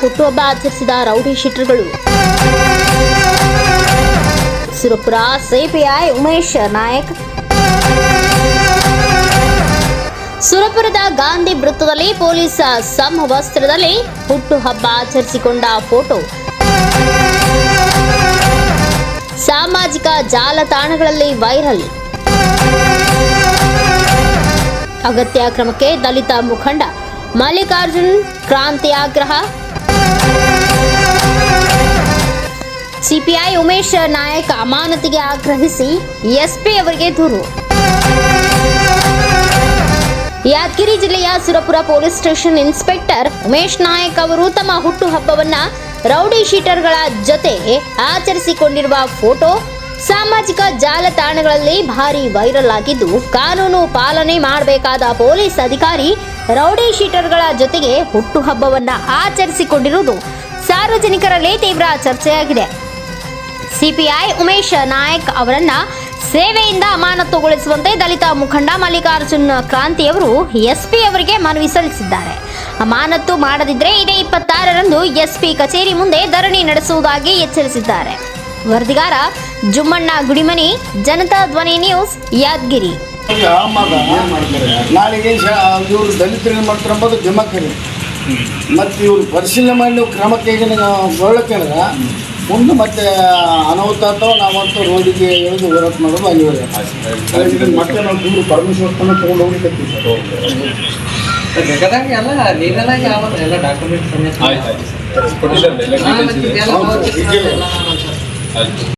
ಹುಟ್ಟುಹಬ್ಬ ಆಚರಿಸಿದ ರೌಡಿ ಶೀಟರ್ಗಳು. ಸುರಪುರ ಸಿಪಿಐ ಉಮೇಶ್ ನಾಯಕ್. ಸುರಪುರದ ಗಾಂಧಿ ವೃತ್ತದಲ್ಲಿ ಪೊಲೀಸ್ ಸಮವಸ್ತ್ರದಲ್ಲಿ ಹುಟ್ಟುಹಬ್ಬ ಆಚರಿಸಿಕೊಂಡ ಫೋಟೋ. ಸಾಮಾಜಿಕ ಜಾಲತಾಣಗಳಲ್ಲಿ ವೈರಲ್. ಅಗತ್ಯ ಕ್ರಮಕ್ಕೆ ದಲಿತ ಮುಖಂಡ ಮಲ್ಲಿಕಾರ್ಜುನ್ ಕ್ರಾಂತಿ ಆಗ್ರಹ ಸಿಪಿಐ ಉಮೇಶ್ ನಾಯಕ್ ಅಮಾನತಿಗೆ ಆಗ್ರಹಿಸಿ ಎಸ್ಪಿ ಅವರಿಗೆ ದೂರು. ಯಾದಗಿರಿ ಜಿಲ್ಲೆಯ Surapura police station inspector Umesh Nayak ಅವರು ತಮ್ಮ ಹುಟ್ಟುಹಬ್ಬವನ್ನ ರೌಡಿ ಶೀಟರ್ಗಳ ಜೊತೆ ಆಚರಿಸಿಕೊಂಡಿರುವ ಫೋಟೋ ಸಾಮಾಜಿಕ ಜಾಲತಾಣಗಳಲ್ಲಿ ಭಾರಿ ವೈರಲ್ ಆಗಿದ್ದು ಕಾನೂನು ಪಾಲನೆ ಮಾಡಬೇಕಾದ ಪೊಲೀಸ್ ಅಧಿಕಾರಿ ರೌಡಿ ಶೀಟರ್ಗಳ ಜೊತೆಗೆ ಹುಟ್ಟುಹಬ್ಬವನ್ನ ಆಚರಿಸಿಕೊಂಡಿರುವುದು ಸಾರ್ವಜನಿಕರಲ್ಲಿ ತೀವ್ರ ಚರ್ಚೆಯಾಗಿದೆ. ಸಿಪಿಐ ಉಮೇಶ್ ನಾಯಕ್ ಅವರನ್ನ ಸೇವೆಯಿಂದ ಅಮಾನತುಗೊಳಿಸುವಂತೆ ದಲಿತ ಮುಖಂಡ ಮಲ್ಲಿಕಾರ್ಜುನ್ ಕ್ರಾಂತಿ ಅವರು ಎಸ್ಪಿ ಅವರಿಗೆ ಮನವಿ ಸಲ್ಲಿಸಿದ್ದಾರೆ. ಅಮಾನತು ಮಾಡದಿದ್ರೆ ಇದೇ ಇಪ್ಪತ್ತಾರರಂದು ಎಸ್ಪಿ ಕಚೇರಿ ಮುಂದೆ ಧರಣಿ ನಡೆಸುವುದಾಗಿ ಎಚ್ಚರಿಸಿದ್ದಾರೆ. ವರದಿಗಾರ ಜುಮ್ಮಣ್ಣ ಗುಡಿಮನಿ, ಜನತಾ ಧ್ವನಿ ನ್ಯೂಸ್ ಯಾದಗಿರಿ. ಆ ಮಗ ನಾಳೆಗೆ ಇವರು ಇವರು ದಲಿತರಿಗೆ ಮಾಡ್ತಾರೆ ಅಂಬೋದು ಜಮಕರಿ ಮತ್ತು ಇವರು ಪರಿಶೀಲನೆ ಮಾಡಿ ಕ್ರಮಕ್ಕೆ ಕ್ರಮ ಹೇಳಿದ್ರೆ ಮುಂದೆ ಮತ್ತೆ ಅನಾಹುತ ಅಥವಾ ನಾವಂತೂ ರೋಡಿಗೆ ಎಳೆದು ಹೋರಾಟ ಮಾಡೋದು ಅನಿವಾರ್ಯ. ಮತ್ತೆ ನಾವು ದೂರು ಪರಮೇಶ್ವರತನ ತಗೊಂಡು ಹೋಗ್ಲಿಕ್ಕೆ ಸರ್. ಬೇಕಾದಂಗೆ ಎಲ್ಲ ಆಗಿ ಆವಲ್ಲ ಎಲ್ಲ ಡಾಕ್ಯುಮೆಂಟ್ ಸಮೇತ